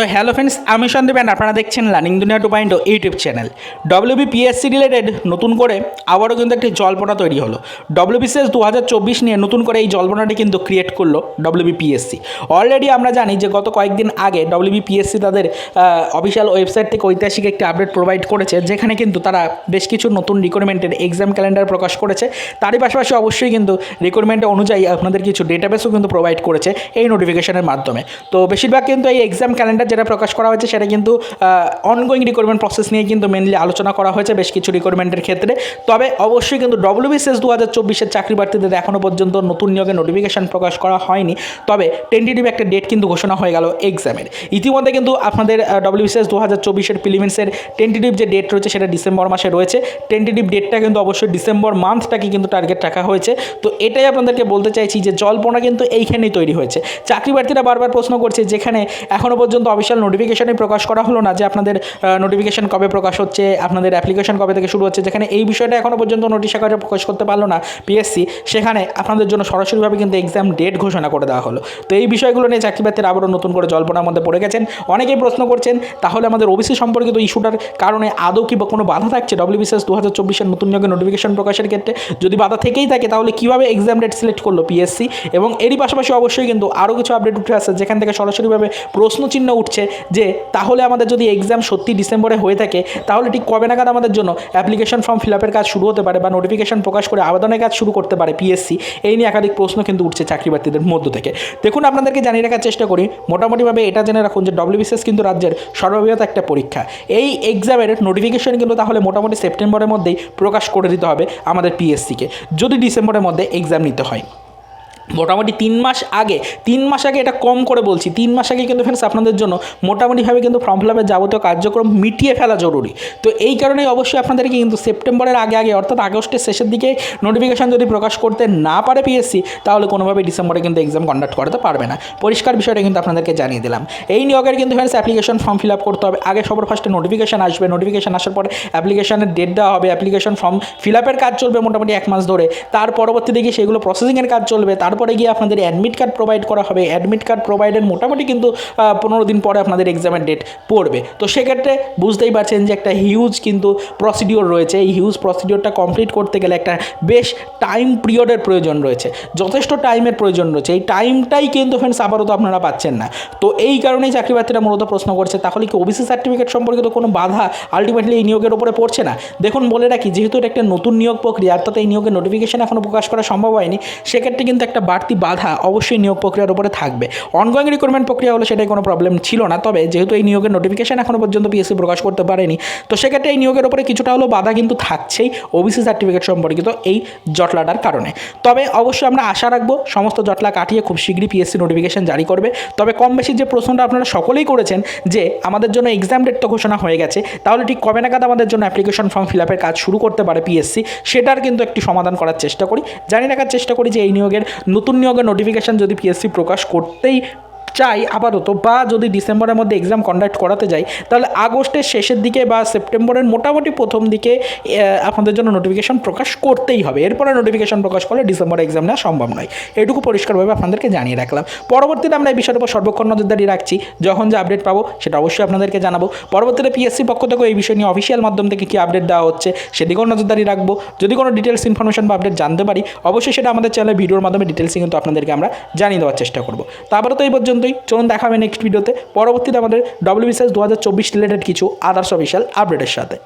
তো hello friends আমি Sandeep and আপনারা দেখছেন লার্নিং দুনিয়া two point YouTube channel WBPSC related নতুন করে আবারও কিন্তু একটি জল্পনা তৈরি হলো। ডব্লিউবিসিএস দু হাজার চব্বিশ নিয়ে নতুন করে এই জল্পনাটি কিন্তু ক্রিয়েট করল ডব্লিউবিপিএসসি অলরেডি আমরা জানি যে গত কয়েকদিন আগে ডব্লিউবিপিএসসি তাদের অফিসিয়াল ওয়েবসাইট থেকে ঐতিহাসিক একটি আপডেট প্রোভাইড করেছে, যেখানে কিন্তু তারা বেশ কিছু নতুন রিক্রুটমেন্টের এক্সাম ক্যালেন্ডার প্রকাশ করেছে। তারই পাশাপাশি অবশ্যই কিন্তু রিক্রুটমেন্ট অনুযায়ী আপনাদের কিছু ডেটাবেসও কিন্তু প্রোভাইড করেছে এই নোটিফিকেশনের মাধ্যমে। তো বেশিরভাগ কিন্তু এই এক্সাম ক্যালেন্ডার যেটা প্রকাশ করা হয়েছে, সেটা কিন্তু অনগোয়িং রিক্রুটমেন্ট প্রসেস নিয়ে কিন্তু মেনলি আলোচনা করা হয়েছে, বেশ কিছু রিক্রুটমেন্টের ক্ষেত্রে। তবে অবশ্যই কিন্তু ডব্লিউবিসিএস দু হাজার চব্বিশের চাকরি প্রার্থীদের এখনও পর্যন্ত নতুন নিয়োগের নোটিফিকেশন প্রকাশ করা হয়নি। তবে টেন্টেটিভ একটা ডেট কিন্তু ঘোষণা হয়ে গেল এক্সামের ইতিমধ্যে কিন্তু আপনাদের ডব্লিউবিসিএস দু হাজার চব্বিশের প্রিলিমিন্সের টেন্টেটিভ যে ডেট রয়েছে, সেটা ডিসেম্বর মাসে রয়েছে। টেন্টেটিভ ডেটটা কিন্তু অবশ্যই ডিসেম্বর মান্থটাকে কিন্তু টার্গেট রাখা হয়েছে। তো এটাই আপনাদেরকে বলতে চাইছি যে জল্পনা কিন্তু এইখানেই তৈরি হয়েছে। চাকরি প্রার্থীরা বারবার প্রশ্ন করছে, যেখানে এখনও পর্যন্ত অফিসিয়াল নোটিফিকেশনই প্রকাশ করা হলো না যে আপনাদের নোটিফিকেশন কবে প্রকাশ হচ্ছে, আপনাদের অ্যাপ্লিকেশন কবে থেকে শুরু হচ্ছে, যেখানে এই বিষয়টা এখনও পর্যন্ত নোটিশ আকারে প্রকাশ করতে পারল না পিএসসি সেখানে আপনাদের জন্য সরাসরিভাবে কিন্তু এক্সাম ডেট ঘোষণা করে দেওয়া হলো। তো এই বিষয়গুলো নিয়ে চাকরি প্রার্থীরা আবারও নতুন করে জল্পনার মধ্যে পড়ে গেছেন। অনেকেই প্রশ্ন করছেন, তাহলে আমাদের ওবিসি সম্পর্কিত ইস্যুটার কারণে আদৌ কি কোনো বাধা থাকছে? ডব্লিউবিসিএস দু হাজার চব্বিশের নতুন নিয়োগের নোটিফিকেশন প্রকাশের ক্ষেত্রে যদি বাধা থেকেই থাকে, তাহলে কীভাবে এক্সাম ডেট সিলেক্ট করল পিএসসি এবং এরই পাশাপাশি অবশ্যই কিন্তু আরও কিছু আপডেট উঠে আসছে, যেখান থেকে সরাসরিভাবে প্রশ্নচিহ্ন উঠছে যে তাহলে আমাদের যদি এক্সাম সত্যি ডিসেম্বরে হয়ে থাকে, তাহলে ঠিক কবে নাগাদ আমাদের জন্য অ্যাপ্লিকেশন ফর্ম ফিল আপের কাজ শুরু হতে পারে বা নোটিফিকেশন প্রকাশ করে আবেদনের কাজ শুরু করতে পারে পিএসসি এই নিয়ে একাধিক প্রশ্ন কিন্তু উঠছে চাকরি প্রার্থীদের মধ্য থেকে। দেখুন, আপনাদেরকে জানিয়ে রাখার চেষ্টা করি, মোটামুটিভাবে এটা জেনে রাখুন যে ডব্লিউবিসিএস কিন্তু রাজ্যের সর্ববৃহৎ একটা পরীক্ষা। এই এক্সামের নোটিফিকেশন কিন্তু তাহলে মোটামুটি সেপ্টেম্বরের মধ্যেই প্রকাশ করে দিতে হবে আমাদের পিএসসিকে যদি ডিসেম্বরের মধ্যে এক্সাম নিতে হয়। মোটামুটি তিন মাস আগে, তিন মাস আগে এটা কম করে বলছি, তিন মাস আগে কিন্তু ফ্রেন্ডস আপনাদের জন্য মোটামুটিভাবে কিন্তু ফর্ম ফিল আপের যাবতীয় কার্যক্রম মিটিয়ে ফেলা জরুরি। তো এই কারণেই অবশ্যই আপনাদেরকে কিন্তু সেপ্টেম্বরের আগে আগে, অর্থাৎ আগস্টের শেষের দিকে নোটিফিকেশান যদি প্রকাশ করতে না পারে পিএসসি তাহলে কোনোভাবে ডিসেম্বরে কিন্তু এক্সাম কন্ডাক্ট করতে পারবে না। পরিষ্কার বিষয়টা কিন্তু আপনাদেরকে জানিয়ে দিলাম। এই নিয়োগের কিন্তু friends application form fill up করতে হবে। আগে সবার ফার্স্টে নোটিফিকেশান আসবে। নোটিফিকেশান আসার পরে অ্যাপ্লিকেশনের ডেট দেওয়া হবে। অ্যাপ্লিকেশন ফর্ম ফিল আপের কাজ চলবে মোটামুটি এক মাস ধরে। তার পরবর্তী দিকে সেগুলো প্রসেসিংয়ের কাজ চলবে। তারপরে গিয়ে আপনাদের অ্যাডমিট কার্ড প্রোভাইড করা হবে। অ্যাডমিট কার্ড প্রোভাইডের মোটামুটি কিন্তু পনেরো দিন পরে আপনাদের এক্সামের ডেট পড়বে। তো সেক্ষেত্রে বুঝতেই পারছেন যে একটা হিউজ কিন্তু প্রসিডিওর রয়েছে। এই হিউজ প্রসিডিওরটা কমপ্লিট করতে গেলে একটা বেশ টাইম পিরিয়ডের প্রয়োজন রয়েছে। যথেষ্ট টাইমের প্রয়োজন রয়েছে। এই টাইমটাই কিন্তু ফ্রেন্ডস আবারও তো আপনারা পাচ্ছেন না। তো এই কারণেই চাকরি প্রার্থীরা মূলত প্রশ্ন করছে, তাহলে কি ওবিসি সার্টিফিকেট সম্পর্কিত কোনো বাধা আলটিমেটলি এই নিয়োগের উপরে পড়ছে না? দেখুন, বলে রাখি, যেহেতু এটা একটা নতুন নিয়োগ প্রক্রিয়া, অর্থাৎ এই নিয়োগের নোটিফিকেশন এখনও প্রকাশ করা সম্ভব হয়নি, সেক্ষেত্রে কিন্তু একটা বাড়তি বাধা অবশ্যই নিয়োগ প্রক্রিয়ার উপরে থাকবে। অনগোয়িং রিক্রুটমেন্ট প্রক্রিয়া হলে সেটাই কোনো প্রবলেম ছিল না। তবে যেহেতু এই নিয়োগের নোটিফিকেশন এখনও পর্যন্ত পিএসসি প্রকাশ করতে পারেনি, তো সেক্ষেত্রে এই নিয়োগের উপরে কিছুটা হলেও বাধা কিন্তু থাকছেই ওবিসি সার্টিফিকেট সম্পর্কিত এই জটলাটার কারণে। তবে অবশ্যই আমরা আশা রাখব সমস্ত জটলা কাটিয়ে খুব শীঘ্রই পিএসসি নোটিফিকেশন জারি করবে। তবে কম বেশি যে প্রশ্নটা আপনারা সকলেই করেছেন যে আমাদের জন্য এক্সাম ডেট তো ঘোষণা হয়ে গেছে, তাহলে ঠিক কবে নাগাদ আমাদের জন্য অ্যাপ্লিকেশন ফর্ম ফিল আপের কাজ শুরু করতে পারে পিএসসি সেটার কিন্তু একটি সমাধান করার চেষ্টা করি। জানি রাখার চেষ্টা করি যে এই নিয়োগের নতুন নিয়োগের নোটিফিকেশান যদি পিএসসি প্রকাশ করতেই চাই আপাতত, বা যদি ডিসেম্বরের মধ্যে এক্সাম কন্ডাক্ট করাতে যাই, তাহলে আগস্টের শেষের দিকে বা সেপ্টেম্বরের মোটামুটি প্রথম দিকে আপনাদের জন্য নোটিফিকেশন প্রকাশ করতেই হবে। এরপরে নোটিফিকেশন প্রকাশ করলে ডিসেম্বরে এক্সাম নেওয়া সম্ভব নয়। এটুকু পরিষ্কারভাবে আপনাদেরকে জানিয়ে রাখলাম। পরবর্তীতে আমরা এই বিষয়ের উপর সর্বক্ষণ নজরদারি রাখছি। যখন যে আপডেট পাবো, সেটা অবশ্যই আপনাদেরকে জানাব। পরবর্তীতে পিএসসি পক্ষ থেকেও এই বিষয় নিয়ে অফিসিয়াল মাধ্যম থেকে কী আপডেট দেওয়া হচ্ছে, সেদিকেও নজরদারি রাখব। যদি কোনো ডিটেলস ইনফরমেশন বা আপডেট জানতে পারি, অবশ্যই সেটা আমাদের চ্যানেলে ভিডিওর মাধ্যমে ডিটেলসে কিন্তু আপনাদেরকে আমরা জানিয়ে দেওয়ার চেষ্টা করব। তারপরে তো এই পর্যন্তই, চলুন দেখা হবে নেক্সট ভিডিওতে পরবর্তীতে আমাদের ডব্লিউ বিসিএস দু হাজার চব্বিশ রিলেটেড কিছু আদার্স অফিসিয়াল আপডেটের সাথে।